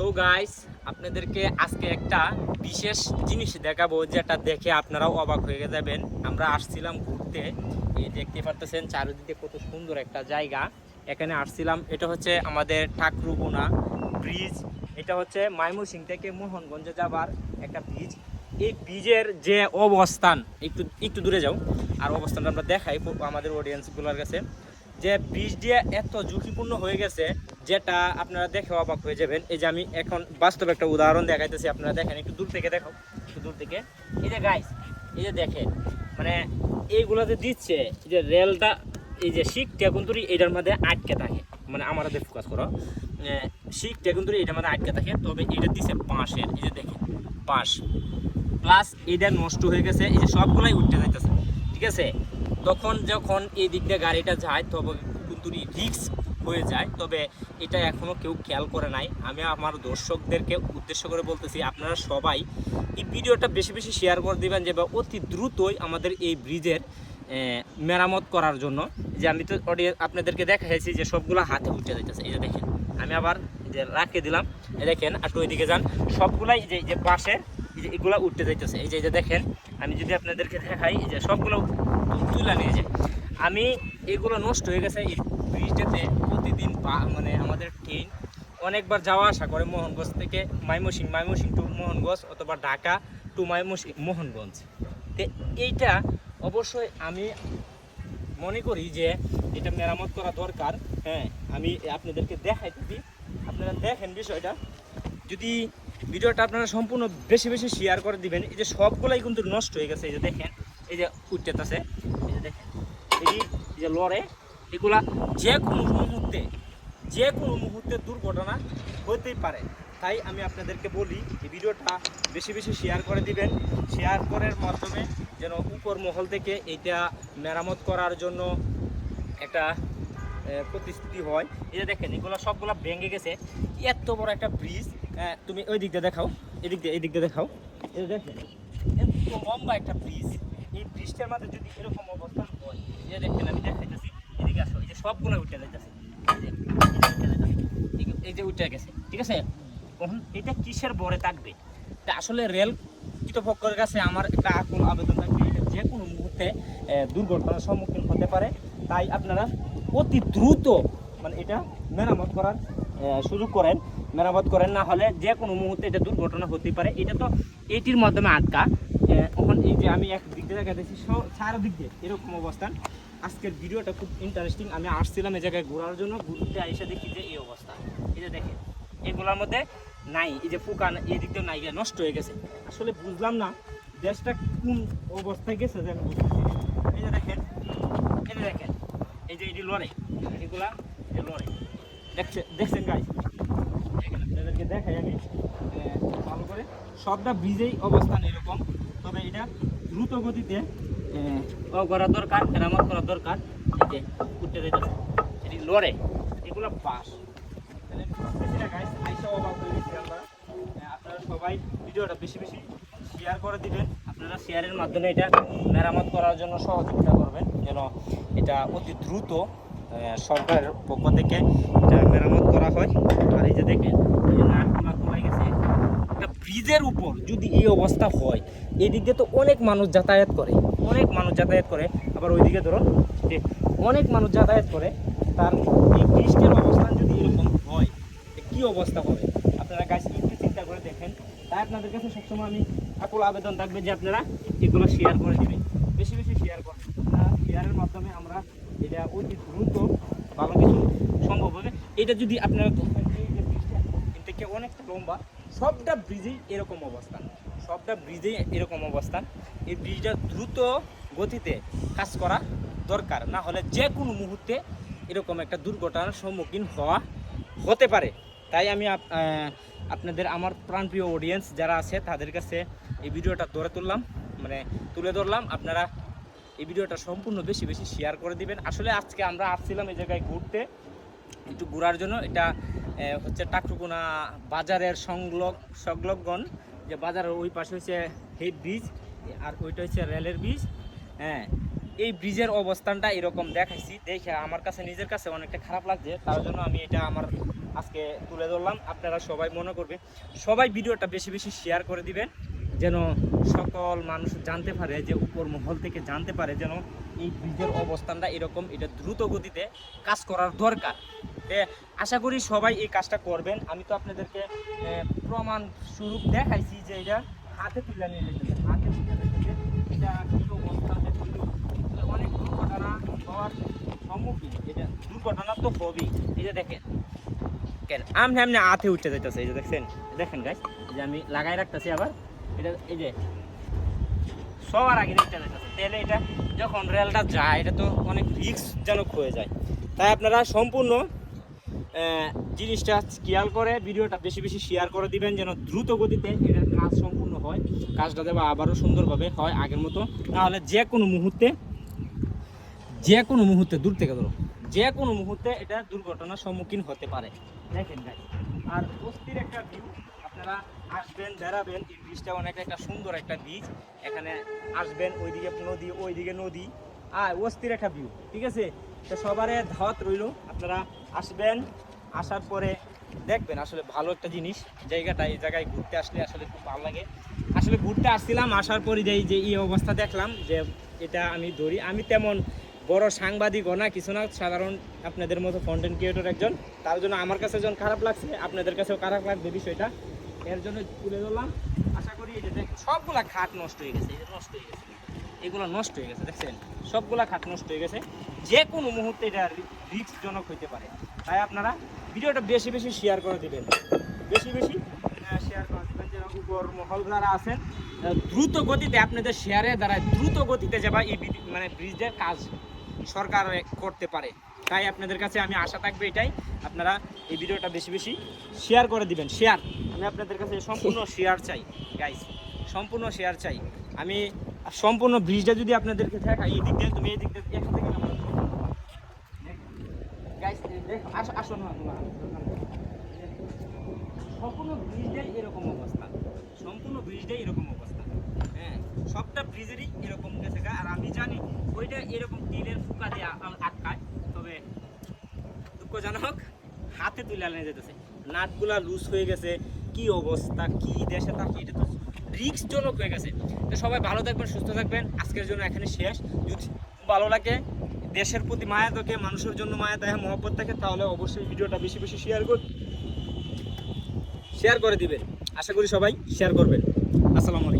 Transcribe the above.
So guys আপনাদেরকে আজকে একটা বিশেষ জিনিস দেখাবো যেটা দেখে আপনারাও অবাক হয়ে যাবেন। আমরা আসছিলাম ঘুরতে। এই দেখতে পারতেছেন চারিদিকে কত সুন্দর একটা জায়গা। এখানে আসছিলাম, এটা হচ্ছে আমাদের ঠাকুরগুনা ব্রিজ এটা হচ্ছে ময়মনসিং থেকে মোহনগঞ্জে যাবার একটা ব্রিজ এই ব্রিজের যে অবস্থান, একটু একটু দূরে যাও। আর অবস্থানটা আমরা দেখাই আমাদের অডিয়েন্সগুলোর কাছে। যে ব্রিজ দিয়ে এত ঝুঁকিপূর্ণ হয়ে গেছে যেটা আপনারা দেখে অবাক হয়ে যাবেন। এই যে আমি এখন বাস্তব একটা উদাহরণ দেখাইতেছি, আপনারা দেখেন, একটু দূর থেকে দেখো, একটু দূর থেকে। এই যে গাইস এই যে দেখেন মানে এইগুলো যে দিচ্ছে যে রেলটা, এই যে শিখটা কিন্তু এটার মধ্যে আটকে থাকে। মানে আমাদের ফোকাস করো। শিখটা কিন্তু এটার মধ্যে আটকে থাকে, তবে এটা দিচ্ছে বাঁশের এই যে দেখেন বাঁশ প্লাস এটা নষ্ট হয়ে গেছে, এই যে সবগুলাই উঠতে যাইতেছে, ঠিক আছে? তখন যখন এই দিক দিয়ে গাড়িটা যায়, তবে কিন্তু রিক্স হয়ে যায়। তবে এটা এখনও কেউ খেয়াল করে নাই। আমি আমার দর্শকদেরকে উদ্দেশ্য করে বলতেছি, আপনারা সবাই এই ভিডিওটা বেশি বেশি শেয়ার করে দিবেন যে অতি দ্রুতই আমাদের এই ব্রিজের মেরামত করার জন্য। যে আমি তো অডিও আপনাদেরকে দেখাইছি যে সবগুলো হাতে উঠে যাইতেছে। এই যে দেখেন, আমি আবার যে রাখে দিলাম। এই দেখেন, একটু ওইদিকে যান। সবগুলাই যে যে পাশে যে এগুলো উঠতে যাইতেছে। এই যে এই যে দেখেন, আমি যদি আপনাদেরকে দেখাই যে সবগুলো তুলে নিয়ে যে, আমি এগুলো নষ্ট হয়ে গেছে এই ব্রিজটাতে। মানে আমাদের ট্রেন অনেকবার যাওয়া আসা করে মোহনগঞ্জ থেকে মাইমসিং মাইমসিং টু মোহনগঞ্জ অথবা ঢাকা টু মাইমসিং মোহনগঞ্জ। তো এইটা অবশ্যই আমি মনে করি যে এটা মেরামত করা দরকার। হ্যাঁ আমি আপনাদেরকে দেখাইতেছি। আপনারা দেখেন বিষয়টা। যদি ভিডিওটা আপনারা সম্পূর্ণ বেশি বেশি শেয়ার করে দিবেন, এই যে সবগুলাই কিন্তু নষ্ট হয়ে গেছে। এই যে দেখেন, এই যে উঠতেছে। এই যে দেখেন, এই যে লড়ে, এগুলা যে কোনো মুহূর্তে যে কোনো মুহূর্তে দুর্ঘটনা হতেই পারে। তাই আমি আপনাদেরকে বলি, এই ভিডিওটা বেশি বেশি শেয়ার করে দিবেন। শেয়ার করার মাধ্যমে যেন উপর মহল থেকে এইটা মেরামত করার জন্য একটা প্রতিশ্রুতি হয়। যে দেখেন, এগুলো সবগুলো ভেঙে গেছে। এত বড় একটা ব্রিজ তুমি ওই দিক দিয়ে দেখাও। এদিক দিয়ে এই দিয়ে দেখাও। যে দেখেন, এত লম্বা একটা ব্রিজ এই ব্রিজটার মধ্যে যদি এরকম অবস্থান হয় যে দেখেন, আমি দেখাইতেছি, এদিকে আসো, এই যে সবগুলো উঠে যাইতেছে এই যে, এই যে উঠে যাইতেছে। এই- যে উঠে গেছে, ঠিক আছে? এখন এটা কিসের বরে থাকবে? তা আসলে রেল কর্তৃপক্ষের কাছে আমার একটা আকুল আবেদন থাকবে এটা যে কোনো মুহূর্তে দুর্ঘটনার সম্মুখীন হতে পারে। তাই আপনারা অতি দ্রুত মানে এটা মেরামত করার সুযোগ করেন। মেরামত করেন, না হলে যে কোনো মুহূর্তে এটা দুর্ঘটনা হতে পারে। এটা তো এটির মাধ্যমে আটকা। এখন এই যে আমি এক দিক দিয়ে দেখাতেছি সারা দিক দিয়ে এরকম অবস্থান। আজকের ভিডিওটা খুব ইন্টারেস্টিং আমি আসছিলাম এই জায়গায় ঘোরার জন্য, ঘুরতে এসে দেখি যে এই অবস্থা। এই যে দেখেন, এগুলোর মধ্যে নাই, এই যে ফুকান এই দিক দিয়ে নাই নষ্ট হয়ে গেছে। আসলে বুঝলাম না দেশটা কোন অবস্থায় গেছে যে আমি এই যে দেখেন, এই যে দেখেন, এই যে এটি লড়ে এগুলা লড়ে দেখছে দেখছেন গাই আপনাদেরকে দেখাই আমি ভালো করে। সবটা ব্রিজেই অবস্থান এরকম, তবে এটা দ্রুত গতিতে ও করা দরকার মেরামত করা দরকার। যে উঠতে দিতেছে এটি লড়ে এগুলো বাস। আপনারা সবাই ভিডিওটা বেশি বেশি শেয়ার করে দিবেন। আপনারা শেয়ারের মাধ্যমে এটা মেরামত করার জন্য সহযোগিতা করবেন যেন এটা অতি দ্রুত সরকারের পক্ষ থেকে এটা মেরামত করা হয়। আর এই যে দেখেন এই যে গেছে। একটা ব্রিজের উপর যদি এই অবস্থা হয় এই দিক দিয়ে তো অনেক মানুষ যাতায়াত করে, অনেক মানুষ যাতায়াত করে। আবার ওইদিকে ধরুন যে অনেক মানুষ যাতায়াত করে, তার এই ব্রিজটার অবস্থান যদি এরকম হয় কী অবস্থা হবে? আপনারা গাছ একটু চিন্তা করে দেখেন। তাই আপনাদের কাছে সবসময় আমি আকুল আবেদন থাকবে যে আপনারা এগুলো শেয়ার করে দেবেন। বেশি বেশি শেয়ার করবেন। শেয়ারের মাধ্যমে আমরা এটা অতি দ্রুত ভালো কিছু সম্ভব হবে। এটা যদি আপনারা দেখেন এই যে ব্রিজটা থেকে অনেকটা লম্বা সবটা ব্রিজেই এরকম অবস্থান সবটা ব্রিজেই এরকম অবস্থান এই ব্রিজটা দ্রুত গতিতে কাজ করা দরকার। না হলে যে কোনো মুহূর্তে এরকম একটা দুর্ঘটনার সম্মুখীন হওয়া হতে পারে। তাই আমি আপনাদের, আমার প্রাণপ্রিয় অডিয়েন্স যারা আছে, তাদের কাছে এই ভিডিওটা ধরে তুললাম। মানে তুলে ধরলাম। আপনারা এই ভিডিওটা সম্পূর্ণ বেশি বেশি শেয়ার করে দিবেন। আসলে আজকে আমরা আসছিলাম এই জায়গায় ঘুরতে। একটু ঘোরার জন্য। এটা হচ্ছে টাকটুকুনা বাজারের সংলগ সংলগ্ন, যে বাজারের ওই পাশে হচ্ছে হেড ব্রিজ, আর ওইটা হচ্ছে রেলের ব্রিজ। হ্যাঁ এই ব্রিজের অবস্থানটা এরকম দেখাইছি। দেখে আমার কাছে, নিজের কাছে অনেকটা খারাপ লাগছে। তার জন্য আমি এটা আমার আজকে তুলে ধরলাম। আপনারা সবাই মনে করবে। সবাই ভিডিওটা বেশি বেশি শেয়ার করে দিবেন, যেন সকল মানুষ জানতে পারে, যে উপর মহল থেকে জানতে পারে যেন এই ব্রিজের অবস্থানটা এরকম, এটা দ্রুত গতিতে কাজ করার দরকার। আশা করি সবাই এই কাজটা করবেন। আমি তো আপনাদেরকে প্রমাণ স্বরূপ দেখাইছি যে এটা হাতে তুলে নিয়ে হাতে তুলে এটা কি অনেক দুর্ঘটনা হওয়ার সম্মুখীন। এটা দুর্ঘটনা তো হবেই। এই যে দেখেন। কেন? আমনে আমনে হাতে উঠতে যাইতেছে। এই যে দেখছেন? দেখেন গাছ যে আমি লাগাই রাখতেছি আবার। এটা এই যে সবার আগে দেখতে তাহলে এটা যখন রেলটা যায়, এটা তো অনেক রিস্কজনক হয়ে যায়। তাই আপনারা সম্পূর্ণ জিনিসটা খেয়াল করে, ভিডিওটা বেশি বেশি শেয়ার করে দিবেন যেন দ্রুত গতিতে এটার কাজ সম্পূর্ণ হয়। কাজটা দেওয়া আবারও সুন্দরভাবে হয় আগের মতো। নাহলে যে কোনো মুহূর্তে, যে কোনো মুহূর্তে, দূর থেকে ধরো, যে কোনো মুহূর্তে এটা দুর্ঘটনার সম্মুখীন হতে পারে। দেখেন গাই আর অস্থির একটা ভিউ আপনারা আসবেন, বেড়াবেন, এই বীজটা অনেক একটা সুন্দর একটা বীজ এখানে আসবেন, ওইদিকে নদী ওইদিকে নদী। আর অস্থির একটা ভিউ ঠিক আছে? তো সবারে ধাওয়াত রইল, আপনারা আসবেন, আসার পরে দেখবেন আসলে ভালো একটা জিনিস, জায়গাটা, এই জায়গায় ঘুরতে আসলে আসলে খুব ভালো লাগে। আসলে ঘুরতে আসছিলাম, আসার পরে যে যে এই অবস্থা দেখলাম যে এটা আমি ধরি, আমি তেমন বড় সাংবাদিকও না, কিছু না, সাধারণ আপনাদের মতো কন্টেন্ট ক্রিয়েটর একজন। তার জন্য আমার কাছে যখন খারাপ লাগছে, আপনাদের কাছেও খারাপ লাগবে বিষয়টা। এর জন্য তুলে ধরলাম। আশা করি এই যে সবগুলা খাট নষ্ট হয়ে গেছে নষ্ট হয়ে গেছে। এগুলো নষ্ট হয়ে গেছে, দেখছেন? সবগুলা খাত নষ্ট হয়ে গেছে। যে কোনো মুহূর্তে এটা রিস্কজনক হইতে পারে। তাই আপনারা ভিডিওটা বেশি বেশি শেয়ার করে দিবেন। বেশি বেশি শেয়ার করে দিবেন যেন উপর মহল যারা আছেন দ্রুত গতিতে আপনাদের শেয়ারের দ্বারা দ্রুত গতিতে যাবা এই মানে ব্রিজের কাজ সরকার করতে পারে। তাই আপনাদের কাছে আমি আশা থাকবে এটাই। আপনারা এই ভিডিওটা বেশি বেশি শেয়ার করে দিবেন। শেয়ার আমি আপনাদের কাছে সম্পূর্ণ শেয়ার চাই গাইস সম্পূর্ণ শেয়ার চাই। আমি সম্পূর্ণ ব্রিজটা যদি আপনাদেরকে দেখাই, এই দিক দিয়ে তুমি এই দিক দিয়ে এখান থেকে আসো না সম্পূর্ণ ব্রিজটাই এরকম অবস্থা। সম্পূর্ণ ব্রিজটাই এরকম অবস্থা। হ্যাঁ সবটা ব্রিজেরই এরকম গেছে। আর আমি জানি ওইটা এরকম টিনের ফুকা দিয়ে আটকায়। তবে দুঃখজনক হাতে তুলে আনে যেতেছে। নাটগুলা লুজ হয়ে গেছে। কি অবস্থা, কি দেশে থাকি, এটা তো রিক্সজনক হয়ে গেছে। তো সবাই ভালো থাকবেন, সুস্থ থাকবেন। আজকের জন্য এখানে শেষ। যদি ভালো লাগে, দেশের প্রতি মায়া থাকে, মানুষের জন্য মায়া দেখে মহব্বত থাকে, তাহলে অবশ্যই ভিডিওটা বেশি বেশি শেয়ার কর শেয়ার করে দিবে আশা করি সবাই শেয়ার করবেন। আসসালামু আলাইকুম।